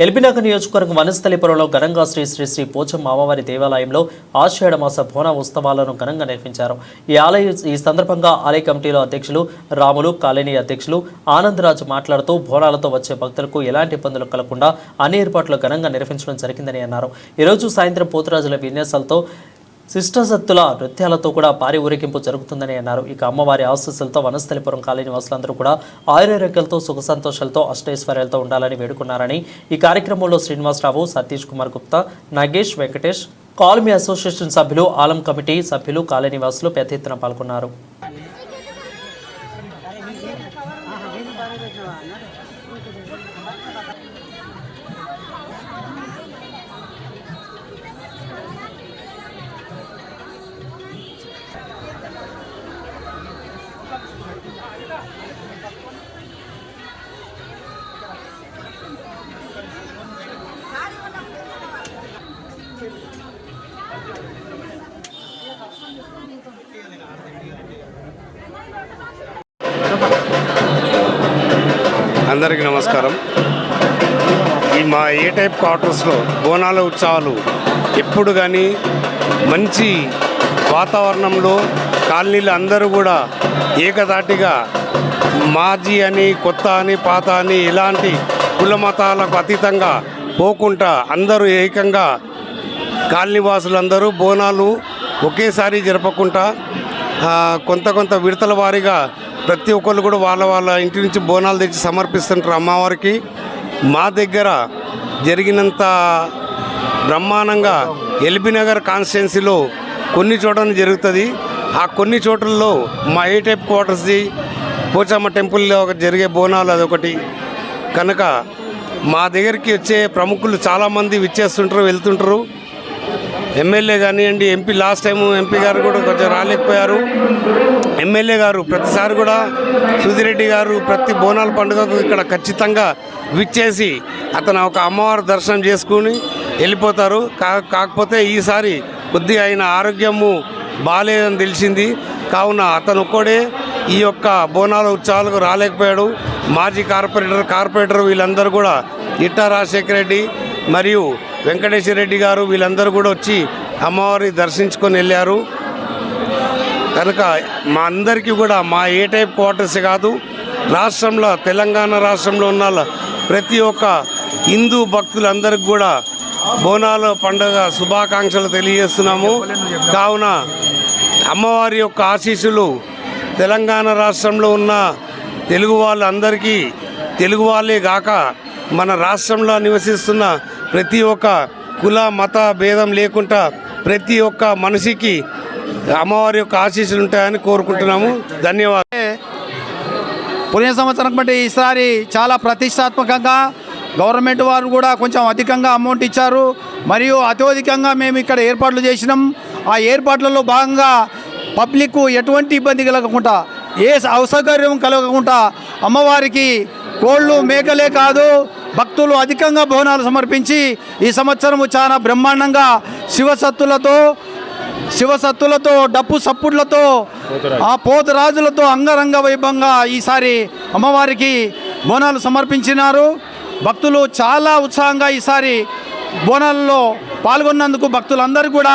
ఎల్బీనగర్ నియోజకవర్గం వనస్థలిపురంలో ఘనంగా శ్రీ శ్రీ శ్రీ పోచమ్మ అమ్మవారి దేవాలయంలో ఆషాఢ మాస బోన ఉత్సవాలను ఘనంగా నిర్వహించారు. ఈ ఆలయ ఈ సందర్భంగా ఆలయ కమిటీలో అధ్యక్షులు రాములు కాలనీ అధ్యక్షులు ఆనందరాజు మాట్లాడుతూ బోనాలతో వచ్చే భక్తులకు ఎలాంటి ఇబ్బందులు కలగకుండా అన్ని ఏర్పాట్లు ఘనంగా నిర్వహించడం జరిగిందని అన్నారు. ఈరోజు సాయంత్రం పోతురాజుల విన్యాసాలతో శిష్టశక్తుల నృత్యాలతో కూడా భారీ ఊరేగింపు జరుగుతుందని అన్నారు. ఇక అమ్మవారి ఆశీస్సులతో వనస్థలిపురం కాలనీ నివాసులందరూ కూడా ఆయుర్వేదాలతో సుఖ సంతోషాలతో అష్టైశ్వర్యాలతో ఉండాలని వేడుకున్నారని ఈ కార్యక్రమంలో శ్రీనివాసరావు సతీష్ కుమార్ గుప్తా నాగేష్ వెంకటేష్ కాలమీ అసోసియేషన్ సభ్యులు ఆలం కమిటీ సభ్యులు కాలనీ నివాసులు పెద్ద ఎత్తున పాల్గొన్నారు. అందరికీ నమస్కారం. ఈ మా ఏ టైప్ క్వార్టర్స్లో బోనాల ఉత్సవాలు ఎప్పుడు కానీ మంచి వాతావరణంలో కాలనీలు అందరూ కూడా ఏకదాటిగా మాజీ అని కొత్త అని పాత అని ఇలాంటి కుల మతాలకు అతీతంగా పోకుండా అందరూ ఏకంగా కాలనీవాసులందరూ బోనాలు ఒకేసారి జరపకుండా కొంత కొంత విడతల వారీగా ప్రతి ఒక్కళ్ళు కూడా వాళ్ళ వాళ్ళ ఇంటి నుంచి బోనాలు తెచ్చి సమర్పిస్తుంటారు అమ్మవారికి. మా దగ్గర జరిగినంత బ్రహ్మాండంగా ఎల్బీనగర్ కాన్స్టిట్యున్సీలో కొన్ని చోట్ల జరుగుతుంది. ఆ కొన్ని చోట్లలో మా ఏ టైప్ క్వార్టర్స్ది పోచమ్మ టెంపుల్లో ఒక జరిగే బోనాలు అదొకటి కనుక మా దగ్గరికి వచ్చే ప్రముఖులు చాలామంది విచ్చేస్తుంటారు వెళ్తుంటారు. ఎమ్మెల్యే కానివ్వండి ఎంపీ లాస్ట్ టైం ఎంపీ గారు కూడా కొంచెం రాలేకపోయారు. ఎమ్మెల్యే గారు ప్రతిసారి కూడా సుధిరెడ్డి గారు ప్రతి బోనాల పండుగకు ఇక్కడ ఖచ్చితంగా విచ్చేసి అతను ఒక అమ్మవారి దర్శనం చేసుకుని వెళ్ళిపోతారు. కా కాకపోతే ఈసారి కొద్దిగా ఆయన ఆరోగ్యము బాగాలేదని తెలిసింది. కావున అతను ఒక్కడే ఈ యొక్క బోనాల ఉత్సవాలకు రాలేకపోయాడు. మాజీ కార్పొరేటర్ కార్పొరేటర్ వీళ్ళందరూ కూడా ఇట్టా రాజశేఖర రెడ్డి మరియు వెంకటేశ్వర రెడ్డి గారు వీళ్ళందరూ కూడా వచ్చి అమ్మవారి దర్శించుకొని వెళ్ళారు. కనుక మా అందరికీ కూడా మా ఏ టైప్ క్వార్టర్స్ కాదు రాష్ట్రంలో తెలంగాణ రాష్ట్రంలో ఉన్న ప్రతి ఒక్క హిందూ భక్తులందరికీ కూడా బోనాల పండుగ శుభాకాంక్షలు తెలియజేస్తున్నాము. కావున అమ్మవారి యొక్క ఆశీస్సులు తెలంగాణ రాష్ట్రంలో ఉన్న తెలుగు వాళ్ళందరికీ తెలుగు వాళ్ళే గాక మన రాష్ట్రంలో నివసిస్తున్న ప్రతి ఒక్క కుల మత భేదం లేకుండా ప్రతి ఒక్క మనిషికి అమ్మవారి యొక్క ఆశీస్సులు ఉంటాయని కోరుకుంటున్నాము. ధన్యవాదాలు. పోయిన సంవత్సరం బట్టి ఈసారి చాలా ప్రతిష్టాత్మకంగా గవర్నమెంట్ వారు కూడా కొంచెం అధికంగా అమౌంట్ ఇచ్చారు. మరియు అత్యధికంగా మేము ఇక్కడ ఏర్పాట్లు చేసినాం. ఆ ఏర్పాట్లలో భాగంగా పబ్లిక్ ఎటువంటి ఇబ్బంది కలగకుండా ఏ అసౌకర్యం కలగకుండా అమ్మవారికి కోళ్ళు మేకలే కాదు భక్తులు అధికంగా బోనాలు సమర్పించి ఈ సంవత్సరము చాలా బ్రహ్మాండంగా శివసత్తులతో శివసత్తులతో డప్పు సప్పుడులతో ఆ పోతరాజులతో అంగరంగ వైభవంగా ఈసారి అమ్మవారికి బోనాలు సమర్పించినారు. భక్తులు చాలా ఉత్సాహంగా ఈసారి బోనాలలో పాల్గొన్నందుకు భక్తులందరూ కూడా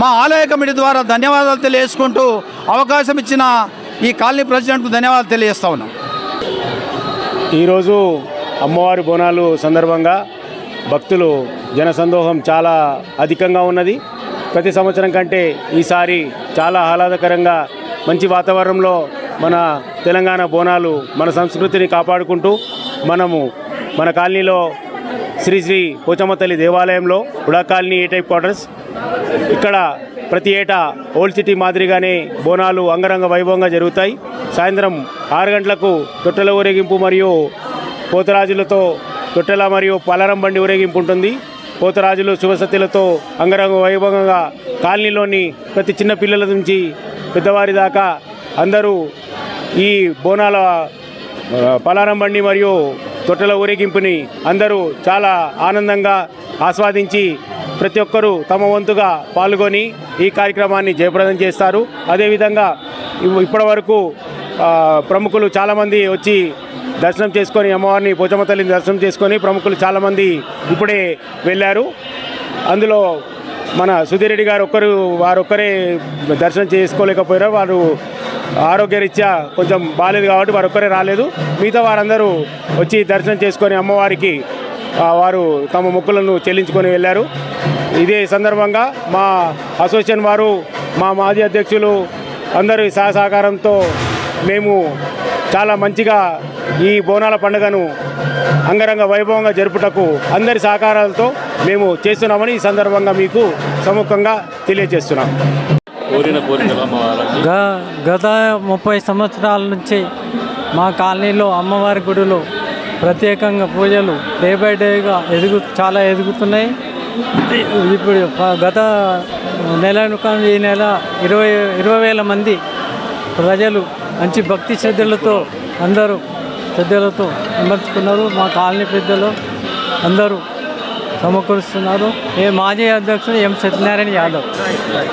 మా ఆలయ కమిటీ ద్వారా ధన్యవాదాలు తెలియజేసుకుంటూ అవకాశం ఇచ్చిన ఈ కాలనీ ప్రెసిడెంట్కు ధన్యవాదాలు తెలియజేస్తా ఉన్నాం. ఈరోజు అమ్మవారి బోనాలు సందర్భంగా భక్తులు జనసందోహం చాలా అధికంగా ఉన్నది. ప్రతి సంవత్సరం కంటే ఈసారి చాలా ఆహ్లాదకరంగా మంచి వాతావరణంలో మన తెలంగాణ బోనాలు మన సంస్కృతిని కాపాడుకుంటూ మనము మన కాలనీలో శ్రీ శ్రీ పోచమ్మ తల్లి దేవాలయంలో UDA colony A type quarters. ఇక్కడ ప్రతి ఏటా ఓల్డ్ సిటీ మాదిరిగానే బోనాలు అంగరంగ వైభవంగా జరుగుతాయి. సాయంత్రం ఆరు గంటలకు తొట్టెల ఊరేగింపు మరియు పోతరాజులతో తొట్టెల మరియు పలారం బండి ఊరేగింపు ఉంటుంది పోతరాజులు శుభసత్యులతో అంగరంగ వైభవంగా కాలనీలోని ప్రతి చిన్న పిల్లల నుంచి పెద్దవారి దాకా అందరూ ఈ బోనాల పలారం బండి మరియు తొట్టెల ఊరేగింపుని అందరూ చాలా ఆనందంగా ఆస్వాదించి ప్రతి ఒక్కరూ తమ వంతుగా పాల్గొని ఈ కార్యక్రమాన్ని జయప్రదం చేస్తారు. అదేవిధంగా ఇప్పటి వరకు ప్రముఖులు చాలామంది వచ్చి దర్శనం చేసుకొని అమ్మవారిని పోచమ్మ తల్లిని దర్శనం చేసుకొని ప్రముఖులు చాలామంది ఇప్పుడే వెళ్ళారు. అందులో మన సుధీరెడ్డి గారు ఒక్కరు వారొక్కరే దర్శనం చేసుకోలేకపోయారు. వారు ఆరోగ్యరీత్యా కొంచెం బాగాలేదు కాబట్టి వారు ఒక్కరే రాలేదు. మిగతా వారందరూ వచ్చి దర్శనం చేసుకొని అమ్మవారికి వారు తమ మొక్కులను చెల్లించుకొని వెళ్ళారు. ఇదే సందర్భంగా మా అసోసియేషన్ వారు మా మాజీ అధ్యక్షులు అందరి సహసహకారంతో మేము చాలా మంచిగా ఈ బోనాల పండుగను అంగరంగ వైభవంగా జరుపుటకు అందరి సహకారాలతో మేము చేస్తున్నామని ఈ సందర్భంగా మీకు సముఖంగా తెలియజేస్తున్నాం. గ- గత ముప్పై సంవత్సరాల నుంచి మా కాలనీలో అమ్మవారి గుడిలో ప్రత్యేకంగా పూజలు డే బై డేగా ఎదుగు చాలా ఎదుగుతున్నాయి. ఇప్పుడు గత నెల ఈ నెల ఇరవై ఇరవై వేల మంది ప్రజలు మంచి భక్తి శ్రద్ధలతో అందరూ పెద్దలతో విమర్చుకున్నారు మా కాలనీ పెద్దలు అందరూ సమకూరుస్తున్నారు. ఏ మాజీ అధ్యక్షుడు ఎం సత్యనారాయణ యాదవ్.